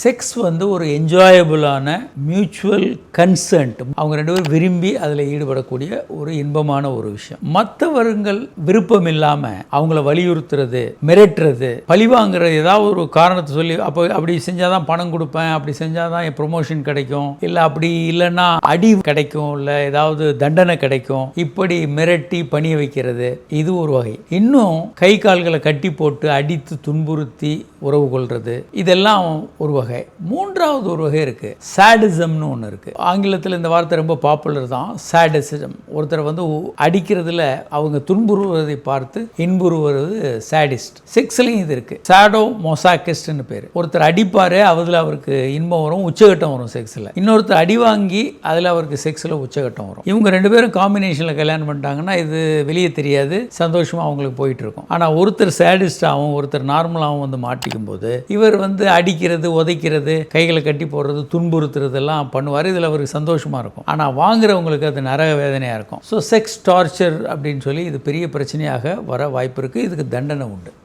Sex வந்து ஒரு என்ஜாயபுளான mutual concerned அவங்க ரெண்டு பேரும் விரும்பி அதில் ஈடுபடக்கூடிய ஒரு இன்பமான ஒரு விஷயம். மற்றவர்கள் விருப்பம் இல்லாமல் அவங்கள வலியுறுத்துறது மிரட்டுறது பழிவாங்கிற ஏதாவது ஒரு காரணத்தை சொல்லி அப்போ அப்படி செஞ்சால் தான் பணம் கொடுப்பேன் அப்படி செஞ்சால் தான் என் ப்ரொமோஷன் கிடைக்கும். இல்லை அப்படி இல்லைன்னா அடி கிடைக்கும் இல்லை ஏதாவது தண்டனை கிடைக்கும். இப்படி மிரட்டி பணிய வைக்கிறது இது ஒரு வகை. இன்னும் கை கால்களை கட்டி போட்டு அடித்து துன்புறுத்தி உறவு கொள்வது இதெல்லாம் ஒரு வகை. மூன்றாவது ஒரு வகை இருக்குது சேடிசம்னு ஒன்று இருக்குது ஆங்கிலத்தில் இந்த வார்த்தை ரொம்ப பாப்புலர் தான். சேடிசம் ஒருத்தரை வந்து அடிக்கிறதுல அவங்க துன்புறுவதை பார்த்து இன்புறுவது சேடிஸ்ட் செக்ஸ்லையும் இது இருக்குது சாடோ மொசாக்கிஸ்ட்னு பேர். ஒருத்தர் அடிப்பார் அதில் அவருக்கு இன்பம் வரும் உச்சகட்டம் வரும் செக்ஸில் இன்னொருத்தர் அடி வாங்கி அதில் அவருக்கு செக்ஸில் உச்சகட்டம் வரும். இவங்க ரெண்டு பேரும் காம்பினேஷனில் கல்யாணம் பண்ணிட்டாங்கன்னா இது வெளியே தெரியாது. சந்தோஷமாக அவங்களுக்கு போயிட்டு இருக்கும். ஆனால் ஒருத்தர் சேடிஸ்டாகவும் ஒருத்தர் நார்மலாகவும் வந்து மாட்டிக்கும் போது இவர் வந்து அடிக்கிறது உதவி உதைக்கிறது கைகளை கட்டி போடுறது துன்புறுத்துறதெல்லாம் பண்ணுவார். இதில் அவருக்கு சந்தோஷமாக இருக்கும். ஆனால் வாங்குறவங்களுக்கு அது நரக வேதனையாக இருக்கும். ஸோ செக்ஸ் டார்ச்சர் அப்படின்னு சொல்லி இது பெரிய பிரச்சனையாக வர வாய்ப்பு இருக்குது இதுக்கு தண்டனை உண்டு.